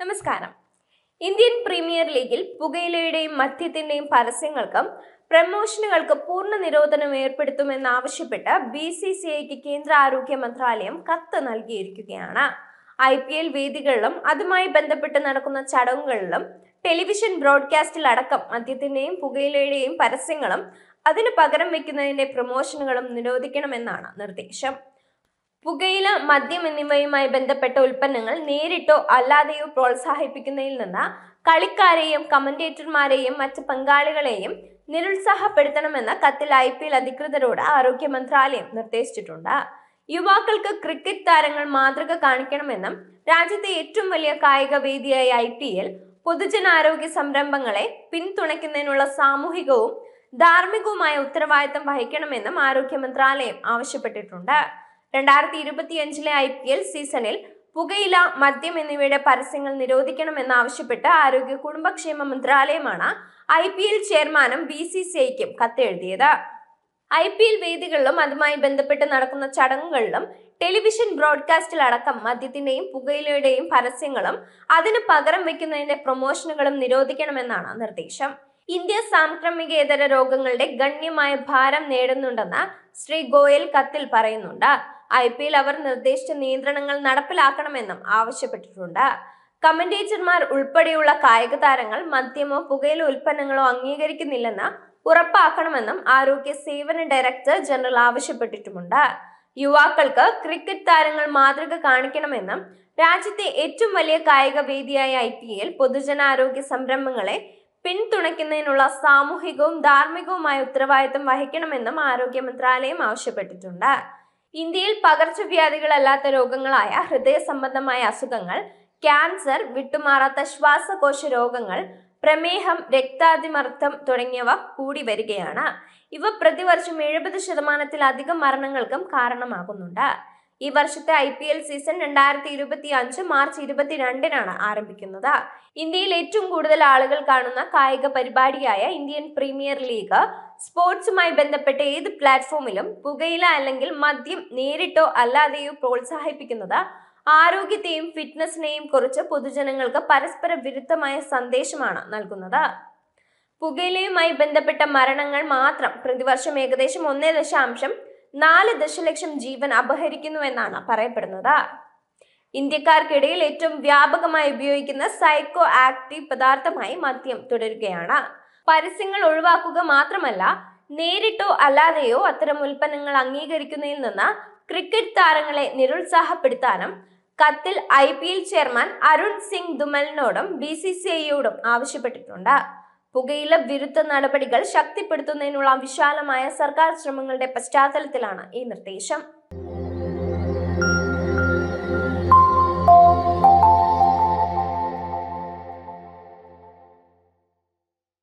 നമസ്കാരം. Indian premier ലീഗിൽ പുകയിലയുടെയും മദ്യത്തിന്റെയും പരസ്യങ്ങൾക്കും പ്രമോഷനുകൾക്ക് പൂർണ നിരോധനം ഏർപ്പെടുത്തുമെന്നാവശ്യപ്പെട്ട് ബി സി സി ഐക്ക് കേന്ദ്ര ആരോഗ്യ മന്ത്രാലയം കത്ത് നൽകിയിരിക്കുകയാണ്. ഐ പി എൽ വേദികളിലും അതുമായി ബന്ധപ്പെട്ട് നടക്കുന്ന ചടങ്ങുകളിലും ടെലിവിഷൻ ബ്രോഡ്കാസ്റ്റിൽ അടക്കം മദ്യത്തിന്റെയും പുകയിലയുടെയും പരസ്യങ്ങളും അതിനു പകരം വെക്കുന്നതിന്റെ പ്രമോഷനുകളും നിരോധിക്കണമെന്നാണ് നിർദ്ദേശം. പുകയില മദ്യം എന്നിവയുമായി ബന്ധപ്പെട്ട ഉൽപ്പന്നങ്ങൾ നേരിട്ടോ അല്ലാതെയോ പ്രോത്സാഹിപ്പിക്കുന്നതിൽ നിന്ന് കളിക്കാരെയും കമന്റേറ്റർമാരെയും മറ്റ് പങ്കാളികളെയും നിരുത്സാഹപ്പെടുത്തണമെന്ന് കത്തിൽ ഐ പി എൽ അധികൃതരോട് ആരോഗ്യ മന്ത്രാലയം നിർദ്ദേശിച്ചിട്ടുണ്ട്. യുവാക്കൾക്ക് ക്രിക്കറ്റ് താരങ്ങൾ മാതൃക കാണിക്കണമെന്നും രാജ്യത്തെ ഏറ്റവും വലിയ കായിക വേദിയായ ഐ പി എൽ പൊതുജനാരോഗ്യ സംരംഭങ്ങളെ പിന്തുണയ്ക്കുന്നതിനുള്ള സാമൂഹികവും ധാർമ്മികവുമായ ഉത്തരവാദിത്തം വഹിക്കണമെന്നും ആരോഗ്യ മന്ത്രാലയം ആവശ്യപ്പെട്ടിട്ടുണ്ട്. രണ്ടായിരത്തി ഇരുപത്തിയഞ്ചിലെ ഐ പി എൽ സീസണിൽ പുകയില മദ്യം എന്നിവയുടെ പരസ്യങ്ങൾ നിരോധിക്കണമെന്നാവശ്യപ്പെട്ട് ആരോഗ്യ കുടുംബക്ഷേമ മന്ത്രാലയമാണ് ഐ പി എൽ ചെയർമാനും ബി സി സി ഐക്കും കത്തെഴുതിയത്. ഐ പി എൽ വേദികളിലും അതുമായി ബന്ധപ്പെട്ട് നടക്കുന്ന ചടങ്ങുകളിലും ടെലിവിഷൻ ബ്രോഡ്കാസ്റ്റിലടക്കം മദ്യത്തിന്റെയും പുകയിലയുടെയും പരസ്യങ്ങളും അതിന് പകരം വെക്കുന്നതിന്റെ പ്രൊമോഷനുകളും നിരോധിക്കണമെന്നാണ് നിർദ്ദേശം. ഇന്ത്യ സാംക്രമികേതര രോഗങ്ങളുടെ ഗണ്യമായ ഭാരം നേടുന്നുണ്ടെന്ന് ശ്രീ ഗോയൽ കത്തിൽ പറയുന്നുണ്ട്. ഐ പി എൽ അവർ നിർദ്ദേശിച്ച നിയന്ത്രണങ്ങൾ നടപ്പിലാക്കണമെന്നും ആവശ്യപ്പെട്ടിട്ടുണ്ട്. കമന്റേറ്റർമാർ ഉൾപ്പെടെയുള്ള കായിക താരങ്ങൾ മദ്യമോ പുകയില ഉൽപ്പന്നങ്ങളോ അംഗീകരിക്കുന്നില്ലെന്ന് ഉറപ്പാക്കണമെന്നും ആരോഗ്യ സേവന ഡയറക്ടർ ജനറൽ ആവശ്യപ്പെട്ടിട്ടുമുണ്ട്. യുവാക്കൾക്ക് ക്രിക്കറ്റ് താരങ്ങൾ മാതൃക കാണിക്കണമെന്നും രാജ്യത്തെ ഏറ്റവും വലിയ കായിക വേദിയായ ഐ പി എൽ പൊതുജനാരോഗ്യ സംരംഭങ്ങളെ പിന്തുണയ്ക്കുന്നതിനുള്ള സാമൂഹികവും ധാർമ്മികവുമായ ഉത്തരവാദിത്തം വഹിക്കണമെന്നും ആരോഗ്യ മന്ത്രാലയം ആവശ്യപ്പെട്ടിട്ടുണ്ട്. ഇന്ത്യയിൽ പകർച്ചവ്യാധികളല്ലാത്ത രോഗങ്ങളായ ഹൃദയ സംബന്ധമായ അസുഖങ്ങൾ ക്യാൻസർ വിട്ടുമാറാത്ത ശ്വാസകോശ രോഗങ്ങൾ പ്രമേഹം രക്താതിമർദ്ദം തുടങ്ങിയവ കൂടി വരികയാണ്. ഇവ പ്രതിവർഷം എഴുപത് ശതമാനത്തിലധികം മരണങ്ങൾക്കും കാരണമാകുന്നുണ്ട്. ഈ വർഷത്തെ ഐ പി എൽ സീസൺ രണ്ടായിരത്തി ഇരുപത്തി അഞ്ച് മാർച്ച് ഇരുപത്തിരണ്ടിനാണ് ആരംഭിക്കുന്നത്. ഇന്ത്യയിൽ ഏറ്റവും കൂടുതൽ ആളുകൾ കാണുന്ന കായിക പരിപാടിയായ ഇന്ത്യൻ പ്രീമിയർ ലീഗ്. സ്പോർട്സുമായി ബന്ധപ്പെട്ട ഏത് പ്ലാറ്റ്ഫോമിലും പുകയില അല്ലെങ്കിൽ മദ്യം നേരിട്ടോ അല്ലാതെയോ പ്രോത്സാഹിപ്പിക്കുന്നത് ആരോഗ്യത്തെയും ഫിറ്റ്നസിനെയും കുറിച്ച് പൊതുജനങ്ങൾക്ക് പരസ്പര വിരുദ്ധമായ സന്ദേശമാണ് നൽകുന്നത്. പുകയിലയുമായി ബന്ധപ്പെട്ട മരണങ്ങൾ മാത്രം പ്രതിവർഷം ഏകദേശം ഒന്നേ ദശാംശം നാല് ദശലക്ഷം ജീവൻ അപഹരിക്കുന്നുവെന്നാണ് പറയപ്പെടുന്നത്. ഇന്ത്യക്കാർക്കിടയിൽ ഏറ്റവും വ്യാപകമായി ഉപയോഗിക്കുന്ന സൈക്കോ ആക്റ്റീവ് പദാർത്ഥമായി മദ്യം തുടരുകയാണ്. പരസ്യങ്ങൾ ഒഴിവാക്കുക മാത്രമല്ല നേരിട്ടോ അല്ലാതെയോ അത്തരം ഉൽപ്പന്നങ്ങൾ അംഗീകരിക്കുന്നതിൽ നിന്ന് ക്രിക്കറ്റ് താരങ്ങളെ നിരുത്സാഹപ്പെടുത്താനും കത്തിൽ I P L chairman Arun Singh ദുമലിനോടും B C C ഐയോടും ആവശ്യപ്പെട്ടിട്ടുണ്ട്. പുകയില വിരുദ്ധ നടപടികൾ ശക്തിപ്പെടുത്തുന്നതിനുള്ള വിശാലമായ സർക്കാർ ശ്രമങ്ങളുടെ പശ്ചാത്തലത്തിലാണ് ഈ നിർദ്ദേശം.